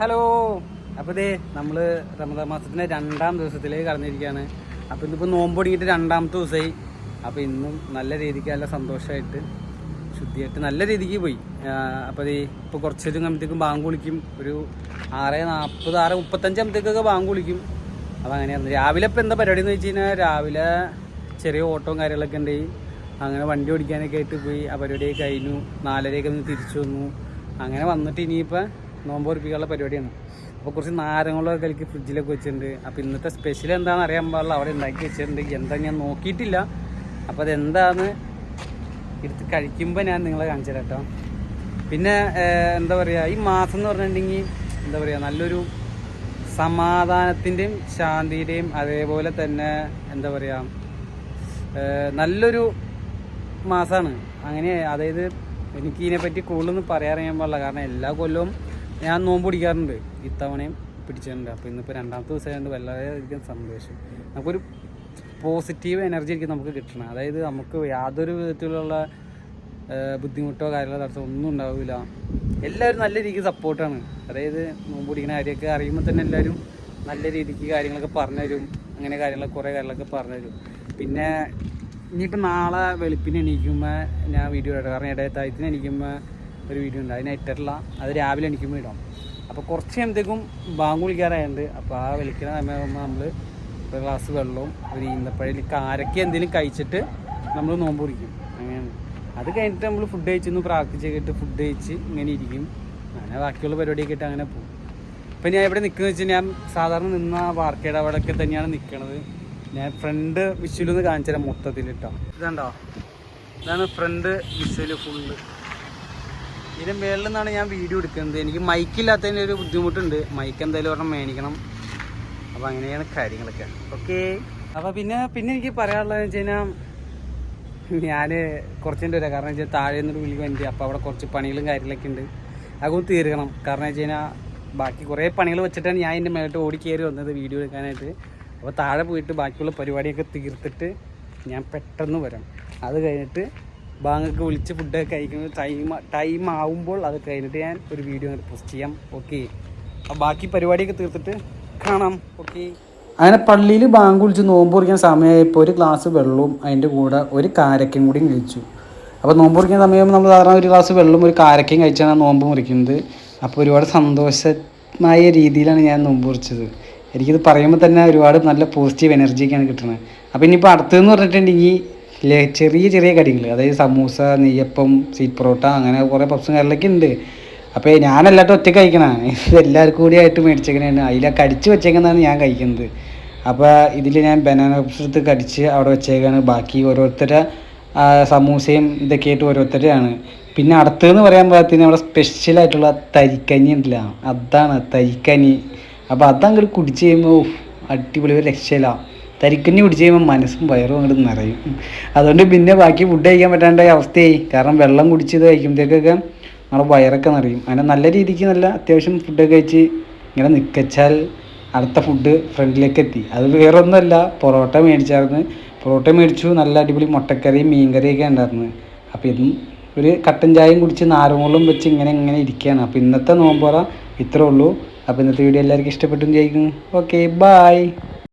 Hello. അപ്പോൾ ഇതേ നമ്മൾ റമദാൻ മാസത്തിന്റെ രണ്ടാം ദിവസത്തിലേക്ക് കടന്നിരിക്കുകയാണ്. അപ്പോൾ ഇന്നിപ്പോൾ നോമ്പ് രണ്ടാമത്തെ ദിവസമായി. അപ്പോൾ ഇന്നും നല്ല രീതിക്ക് നല്ല സന്തോഷമായിട്ട് ശുദ്ധിയായിട്ട് നല്ല രീതിക്ക് പോയി. അപ്പോൾ ഇതേ ഇപ്പൊ കുറച്ച് കഴിയുമ്പോഴത്തേക്കും ബാങ്ക് വിളിക്കും. ഒരു ആറ് നാൽപ്പത് ആറ് മുപ്പത്തഞ്ചാമത്തേക്കൊക്കെ ബാങ്ക് വിളിക്കും. അപ്പോൾ അങ്ങനെയായിരുന്നു. രാവിലെ ഇപ്പോൾ എന്താ പരിപാടി എന്ന് വെച്ച് കഴിഞ്ഞാൽ രാവിലെ ചെറിയ ഓട്ടവും കാര്യങ്ങളൊക്കെ ഉണ്ട്. അങ്ങനെ വണ്ടി ഓടിക്കാനൊക്കെ ആയിട്ട് പോയി. ആ പരിപാടിയൊക്കെ കഴിഞ്ഞു. നാലരയൊക്കെ ഒന്ന് തിരിച്ചു വന്നു. അങ്ങനെ വന്നിട്ട് ഇനിയിപ്പോൾ നോമ്പ് ഉറപ്പിക്കാനുള്ള പരിപാടിയാണ്. അപ്പോൾ കുറച്ച് നാരങ്ങളൊക്കെ കലക്കി ഫ്രിഡ്ജിലൊക്കെ വെച്ചിട്ടുണ്ട്. അപ്പോൾ ഇന്നത്തെ സ്പെഷ്യൽ എന്താണെന്ന് അറിയാൻ പാടില്ല. അവിടെ ഉണ്ടാക്കി വെച്ചിട്ടുണ്ട്. എന്താ ഞാൻ നോക്കിയിട്ടില്ല. അപ്പോൾ അതെന്താന്ന് എടുത്ത് കഴിക്കുമ്പോൾ ഞാൻ നിങ്ങളെ കാണിച്ചു കേട്ടോ. പിന്നെ എന്താ പറയുക ഈ മാസം എന്ന് പറഞ്ഞിട്ടുണ്ടെങ്കിൽ എന്താ പറയുക നല്ലൊരു സമാധാനത്തിന്റെയും ശാന്തിയുടെയും അതേപോലെ തന്നെ എന്താ പറയുക നല്ലൊരു മാസമാണ് അങ്ങനെ അതായത് എനിക്ക് ഇതിനെപ്പറ്റി കൂടുതലൊന്നും പറയാറിയാൻ പാടില്ല. കാരണം എല്ലാ കൊല്ലവും ഞാൻ നോമ്പ് പിടിക്കാറുണ്ട്. ഇത്തവണയും പിടിച്ചിട്ടുണ്ട്. അപ്പോൾ ഇന്നിപ്പോൾ രണ്ടാമത്തെ ദിവസം ദിവസമായതുകൊണ്ട് വളരെയധികം സന്തോഷം. നമുക്കൊരു പോസിറ്റീവ് എനർജി ആയിരിക്കും നമുക്ക് കിട്ടണം അതായത് നമുക്ക് യാതൊരു വിധത്തിലുള്ള ബുദ്ധിമുട്ടോ കാര്യങ്ങളോ തടസ്സം ഒന്നും ഉണ്ടാവില്ല. എല്ലാവരും നല്ല രീതിക്ക് സപ്പോർട്ടാണ് അതായത് നോമ്പ് പിടിക്കുന്ന കാര്യമൊക്കെ അറിയുമ്പോൾ തന്നെ എല്ലാവരും നല്ല രീതിക്ക് കാര്യങ്ങളൊക്കെ പറഞ്ഞുതരും. അങ്ങനെ കാര്യങ്ങളൊക്കെ കുറേ കാര്യങ്ങളൊക്കെ പറഞ്ഞുതരും. പിന്നെ ഇനിയിപ്പോൾ നാളെ വെളുപ്പിന് എണീക്കുമ്പോൾ ഞാൻ വീഡിയോ ഇടാം. കാരണം ഇടയത്തായത്തിന് എണീക്കുമ്പോൾ ഒരു വീഡിയോ ഉണ്ട്. അതിന് ഇട്ടിട്ടില്ല അത് രാവിലെ എനിക്ക് ഇടാം അപ്പോൾ കുറച്ച് എന്തേക്കും ബാങ്ക് വിളിക്കാറായുണ്ട് അപ്പോൾ ആ വിളിക്കുന്ന സമയമാകുമ്പോൾ നമ്മൾ ഒരു ഗ്ലാസ് വെള്ളവും ഒരു ഈന്തപ്പഴയിൽ കാരക്ക എന്തെങ്കിലും കഴിച്ചിട്ട് നമ്മൾ നോമ്പ് പിടിക്കും അങ്ങനെയാണ്. അത് കഴിഞ്ഞിട്ട് നമ്മൾ ഫുഡ് കഴിച്ചൊന്ന് പ്രാർത്ഥിച്ച് കഴിഞ്ഞിട്ട് ഫുഡ് കഴിച്ച് ഇങ്ങനെ ഇരിക്കും. അങ്ങനെ ബാക്കിയുള്ള പരിപാടിയൊക്കെ ആയിട്ട് അങ്ങനെ പോകും. ഇപ്പം ഞാൻ എവിടെ നിൽക്കുന്നത് വെച്ചാൽ ഞാൻ സാധാരണ നിന്ന വാർക്കയുടെ അവിടെയൊക്കെ തന്നെയാണ് നിൽക്കണത് ഞാൻ ഫ്രണ്ട് വിശ്വലൊന്ന് കാണിച്ചു തരാം മൊത്തത്തിൽ കേട്ടോ ഇതുണ്ടോ? ഇതാണ് ഫ്രണ്ട് വിശ്വൽ ഫുള്ള് ഇതിന്റെ മേളിൽ നിന്നാണ് ഞാൻ വീഡിയോ എടുക്കുന്നത്. എനിക്ക് മൈക്കില്ലാത്തതിന്റെ ഒരു ബുദ്ധിമുട്ടുണ്ട്. മൈക്ക് എന്തായാലും ഒരെണ്ണം മേടിക്കണം. അപ്പോൾ അങ്ങനെയാണ് കാര്യങ്ങളൊക്കെ. ഓക്കെ അപ്പോൾ പിന്നെ പിന്നെ എനിക്ക് പറയാനുള്ളതെന്ന് വെച്ച് കഴിഞ്ഞാൽ ഞാൻ കുറച്ചിന്റെ വരാം. കാരണം വെച്ചാൽ താഴെ നിന്നൊരു വിളി വേണ്ടി അപ്പോൾ അവിടെ കുറച്ച് പണികളും കാര്യങ്ങളൊക്കെ ഉണ്ട്. അതും തീർക്കണം. കാരണം വെച്ച് കഴിഞ്ഞാൽ ബാക്കി കുറേ പണികൾ വെച്ചിട്ടാണ് ഞാൻ എന്റെ മേലോട്ട് ഓടി വന്നത് വീഡിയോ എടുക്കാനായിട്ട്. അപ്പോൾ താഴെ പോയിട്ട് ബാക്കിയുള്ള പരിപാടിയൊക്കെ തീർത്തിട്ട് ഞാൻ പെട്ടെന്ന് വരാം. അത് കഴിഞ്ഞിട്ട് ബാങ്കൊക്കെ വിളിച്ച് ഫുഡൊക്കെ കഴിക്കുന്നത് ടൈം ടൈം ആവുമ്പോൾ അത് കഴിഞ്ഞിട്ട് ഞാൻ ഒരു വീഡിയോ പോസ്റ്റ് ചെയ്യാം. ഓക്കെ അപ്പം ബാക്കി പരിപാടിയൊക്കെ തീർത്തിട്ട് കാണാം. ഓക്കെ അങ്ങനെ പള്ളിയിൽ ബാങ്ക് വിളിച്ച് നോമ്പ് കുറിക്കാൻ സമയമായപ്പോൾ ഒരു ഗ്ലാസ് വെള്ളവും അതിന്റെ കൂടെ ഒരു കാരക്കയും കൂടി കഴിച്ചു. അപ്പോൾ നോമ്പ് കുറിക്കുന്ന സമയം നമ്മൾ സാധാരണ ഒരു ഗ്ലാസ് വെള്ളവും ഒരു കാരക്കയും കഴിച്ചാണ് നോമ്പ് മുറിക്കുന്നത്. അപ്പോൾ ഒരുപാട് സന്തോഷമായ രീതിയിലാണ് ഞാൻ നോമ്പ് മുറിച്ചത്. എനിക്കിത് പറയുമ്പോൾ തന്നെ ഒരുപാട് നല്ല പോസിറ്റീവ് എനർജിയൊക്കെയാണ് കിട്ടുന്നത്. അപ്പോൾ ഇനിയിപ്പോൾ അടുത്തതെന്ന് പറഞ്ഞിട്ടുണ്ടെങ്കിൽ ചെറിയ ചെറിയ കടികൾ അതായത് സമൂസ നെയ്യപ്പം സ്വീറ്റ് പൊറോട്ട അങ്ങനെ കുറേ പപ്സും കാര്യങ്ങളൊക്കെ ഉണ്ട് അപ്പോൾ ഞാനല്ലാട്ട് ഒറ്റ കഴിക്കണം. ഇത് എല്ലാവർക്കും കൂടി ആയിട്ട് മേടിച്ചേക്കണേണ്. അതിലൊക്കെ അടിച്ച് വെച്ചേക്കുന്നതാണ് ഞാൻ കഴിക്കുന്നത് അപ്പോൾ ഇതിൽ ഞാൻ ബനാന പപ്സ് എടുത്ത് കടിച്ച് അവിടെ വെച്ചേക്കാണ്. ബാക്കി ഓരോരുത്തരുടെ സമൂസയും ഇതൊക്കെ ആയിട്ട് ഓരോരുത്തരുടെയാണ് പിന്നെ അടുത്തതെന്ന് പറയാൻ പാകത്തിന് അവിടെ സ്പെഷ്യലായിട്ടുള്ള തരിക്കഞ്ഞി ഉണ്ടല്ല. അതാണ് തരിക്കഞ്ഞി. അപ്പോൾ അതങ്ങോട്ട് കുടിച്ച് കഴിയുമ്പോൾ അടിപൊളി ഒരു രക്ഷയില്ല. തരിക്കഞ്ഞി കുടിച്ച് കഴിയുമ്പോൾ മനസ്സും വയറും അങ്ങോട്ട് നിറയും. അതുകൊണ്ട് പിന്നെ ബാക്കി ഫുഡ് കഴിക്കാൻ പറ്റാണ്ട അവസ്ഥയായി. കാരണം വെള്ളം കുടിച്ചത് കഴിക്കുമ്പോഴത്തേക്കൊക്കെ നമ്മുടെ വയറൊക്കെ നിറയും. അങ്ങനെ നല്ല രീതിക്ക് നല്ല അത്യാവശ്യം ഫുഡൊക്കെ കഴിച്ച് ഇങ്ങനെ നിക്കച്ചാൽ അടുത്ത ഫുഡ് ഫ്രണ്ടിലേക്ക് എത്തി. അത് വേറെ ഒന്നുമല്ല പൊറോട്ട മേടിച്ചായിരുന്നു. പൊറോട്ട മേടിച്ചു നല്ല അടിപൊളി മുട്ടക്കറിയും മീൻകറിയൊക്കെ ഉണ്ടായിരുന്നു. അപ്പോൾ ഇതും ഒരു കട്ടൻ ചായയും കുടിച്ച് നാരങ്ങോളും വെച്ച് ഇങ്ങനെ ഇങ്ങനെ ഇരിക്കുകയാണ്. അപ്പോൾ ഇന്നത്തെ നോമ്പോറ ഇത്രേ ഉള്ളൂ. അപ്പോൾ ഇന്നത്തെ വീഡിയോ എല്ലാവർക്കും ഇഷ്ടപ്പെട്ടു വിചാരിക്കുന്നു. Okay bye